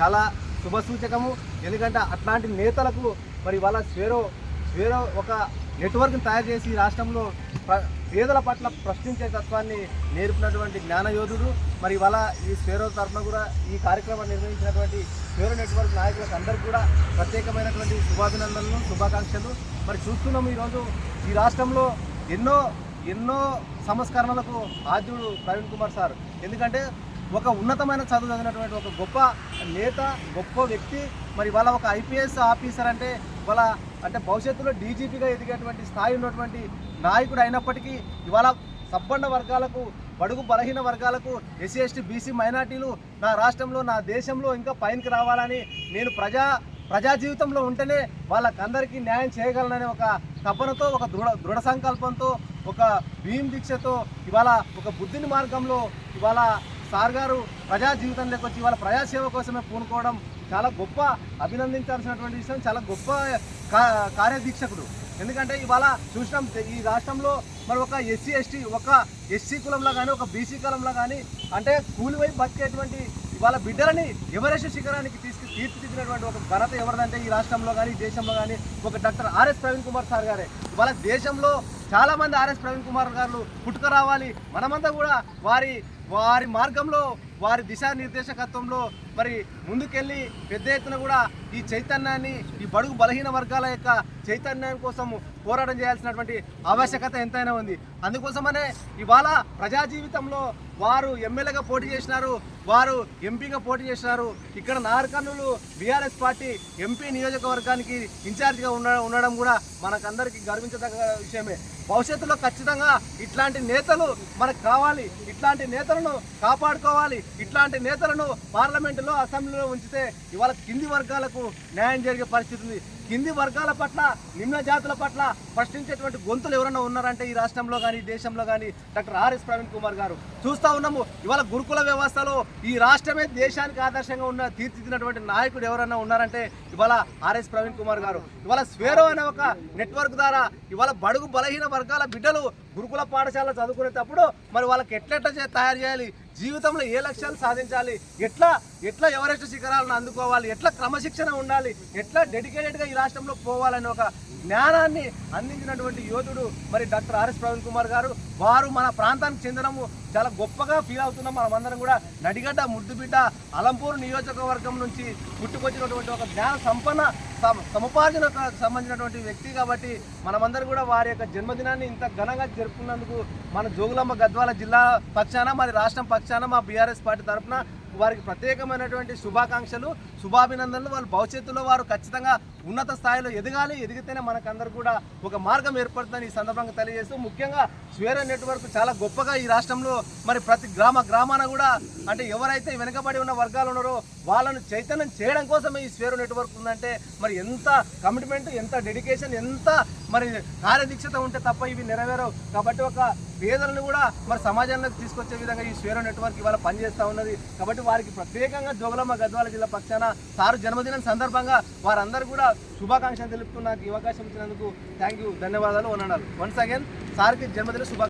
చాలా శుభసూచకము. ఎందుకంటే అట్లాంటి నేతలకు మరి వాళ్ళ స్వేరో స్వేరో ఒక నెట్వర్క్ని తయారు చేసి ఈ రాష్ట్రంలో పేదల పట్ల ప్రశ్నించే తత్వాన్ని నేర్పినటువంటి జ్ఞానయోధుడు. మరి వాళ్ళ ఈ స్వేరో తరఫున కూడా ఈ కార్యక్రమాన్ని నిర్వహించినటువంటి స్వేరో నెట్వర్క్ నాయకులకు అందరికీ కూడా ప్రత్యేకమైనటువంటి శుభాభినందనలు శుభాకాంక్షలు. మరి చూస్తున్నాం ఈరోజు ఈ రాష్ట్రంలో ఎన్నో ఎన్నో సంస్కరణలకు ఆద్యుడు ప్రవీణ్ కుమార్ సార్. ఎందుకంటే ఒక ఉన్నతమైన చదువు చదివినటువంటి ఒక గొప్ప నేత గొప్ప వ్యక్తి మరి వాళ్ళ ఒక ఐపీఎస్ ఆఫీసర్ అంటే వాళ్ళ అంటే భవిష్యత్తులో డీజీపీగా ఎదిగేటువంటి స్థాయి ఉన్నటువంటి నాయకుడు అయినప్పటికీ ఇవాళ సబ్బండ వర్గాలకు బడుగు బలహీన వర్గాలకు ఎస్సీ ఎస్టీ బీసీ మైనార్టీలు నా రాష్ట్రంలో నా దేశంలో ఇంకా పైనకి రావాలని నేను ప్రజా ప్రజా జీవితంలో ఉంటేనే వాళ్ళకందరికీ న్యాయం చేయగలననే ఒక తపనతో ఒక దృఢ దృఢ సంకల్పంతో ఒక భీం దీక్షతో ఇవాళ ఒక బుద్ధిని మార్గంలో ఇవాళ సార్ గారు ప్రజా జీవితంలోకి వచ్చి ఇవాళ ప్రజాసేవ కోసమే పూనుకోవడం చాలా గొప్ప అభినందించాల్సినటువంటి విషయం చాలా గొప్ప కార్యదీక్షకుడు. ఎందుకంటే ఇవాళ చూసినాం ఈ రాష్ట్రంలో మరి ఒక ఎస్సీ ఎస్టీ ఒక ఎస్సీ కులంలో కానీ ఒక బీసీ కులంలో కానీ అంటే కూలివై బతికేటువంటి ఇవాళ బిడ్డలని ఎవరెస్ట్ శిఖరానికి తీసుకు తీర్చిదిద్దినటువంటి ఒక ఘనత ఎవరిదంటే ఈ రాష్ట్రంలో కానీ దేశంలో కానీ ఒక doctor RS Praveen Kumar sir గారే. ఇవాళ దేశంలో చాలామంది ఆర్ఎస్ ప్రవీణ్ కుమార్ గారు పుట్టుక రావాలి. మనమంతా కూడా వారి వారి మార్గంలో వారి దిశానిర్దేశకత్వంలో మరి ముందుకెళ్ళి పెద్ద ఎత్తున కూడా ఈ చైతన్యాన్ని ఈ బడుగు బలహీన వర్గాల యొక్క చైతన్యం కోసం పోరాటం చేయాల్సినటువంటి ఆవశ్యకత ఎంతైనా ఉంది. అందుకోసమనే ఇవాళ ప్రజా జీవితంలో వారు ఎమ్మెల్యేగా పోటీ చేసినారు వారు ఎంపీగా పోటీ చేసినారు. ఇక్కడ నారకర్నూలు బీఆర్ఎస్ పార్టీ ఎంపీ నియోజకవర్గానికి ఇన్ఛార్జిగా ఉన్న ఉండడం కూడా మనకందరికీ గర్వించదగ్గ విషయమే. భవిష్యత్తులో ఖచ్చితంగా ఇట్లాంటి నేతలు మనకు కావాలి ఇట్లాంటి నేతలను కాపాడుకోవాలి ఇట్లాంటి నేతలను పార్లమెంటులో అసెంబ్లీలో ఉంచితే ఇవాళ కింది వర్గాలకు న్యాయం జరిగే పరిస్థితి ఉంది. కింది వర్గాల పట్ల నిమ్న జాతుల పట్ల ప్రశ్నించేటువంటి గొంతులు ఎవరైనా ఉన్నారంటే ఈ రాష్ట్రంలో కానీ దేశంలో కానీ డాక్టర్ ఆర్ఎస్ ప్రవీణ్ కుమార్ గారు. చూస్తా ఉన్నాము ఇవాళ గురుకుల వ్యవస్థలో ఈ రాష్ట్రమే దేశానికి ఆదర్శంగా ఉన్న తీర్చిదిద్దినటువంటి నాయకుడు ఎవరైనా ఉన్నారంటే ఇవాళ ఆర్ఎస్ ప్రవీణ్ కుమార్ గారు. ఇవాళ స్వేరో అనే ఒక నెట్వర్క్ ద్వారా ఇవాళ బడుగు బలహీన వర్గాల బిడ్డలు గురుకుల పాఠశాల చదువుకునేటప్పుడు మరి వాళ్ళకి ఎట్లెట్లా చే- తయారు చేయాలి? జీవితంలో ఏ లక్ష్యాలు సాధించాలి? ఎట్లా ఎట్లా ఎవరెస్ట్ శిఖరాలను అందుకోవాలి? ఎట్లా క్రమశిక్షణ ఉండాలి? ఎట్లా డెడికేటెడ్గా రాష్ట్రంలో పోవాలని ఒక జ్ఞానాన్ని అందించినటువంటి యోధుడు మరి డాక్టర్ ఆర్ఎస్ ప్రవీణ్ కుమార్ గారు. వారు మన ప్రాంతానికి చెందడము చాలా గొప్పగా ఫీల్ అవుతున్నాం. మనమందరం కూడా నడిగడ్డ ముద్దుబిడ్డ అలంపూర్ నియోజకవర్గం నుంచి పుట్టుకొచ్చినటువంటి ఒక జ్ఞాన సంపన్న సముపార్జనకు సంబంధించినటువంటి వ్యక్తి కాబట్టి మనమందరం కూడా వారి యొక్క జన్మదినాన్ని ఇంత ఘనంగా జరుపుకున్నందుకు మన జోగులమ్మ గద్వాల జిల్లా పక్షాన మరి రాష్ట్రం పక్షాన మా బీఆర్ఎస్ పార్టీ తరఫున వారికి ప్రత్యేకమైనటువంటి శుభాకాంక్షలు శుభాభినందనలు. వాళ్ళ భవిష్యత్తులో వారు ఖచ్చితంగా ఉన్నత స్థాయిలో ఎదగాలి. ఎదిగితేనే మనకందరూ కూడా ఒక మార్గం ఏర్పడుతుందని ఈ సందర్భంగా తెలియజేస్తూ ముఖ్యంగా స్వేర నెట్వర్క్ చాలా గొప్పగా ఈ రాష్ట్రంలో మరి ప్రతి గ్రామ గ్రామాన కూడా అంటే ఎవరైతే వెనుకబడి ఉన్న వర్గాలు ఉన్నారో వాళ్ళను చైతన్యం చేయడం కోసమే ఈ స్వేర నెట్వర్క్ ఉందంటే మరి ఎంత కమిట్మెంట్ ఎంత డెడికేషన్ ఎంత మరి కార్యదీక్షత ఉంటే తప్ప ఇవి నెరవేరవు. కాబట్టి ఒక పేదలను కూడా మరి సమాజంలోకి తీసుకొచ్చే విధంగా ఈ స్వేర నెట్వర్క్ ఇవాళ పనిచేస్తూ ఉన్నది. కాబట్టి వారికి ప్రత్యేకంగా జోగులమ్మ గద్వాల జిల్లా పక్షాన సారు జన్మదినం సందర్భంగా వారందరూ కూడా శుభాకాంక్షలు తెలుపుతూ నాకు ఈ అవకాశం ఇచ్చినందుకు థ్యాంక్ యూ ధన్యవాదాలు వనడాలు వన్స్ అగైన్ సార్కి జన్మదిన శుభా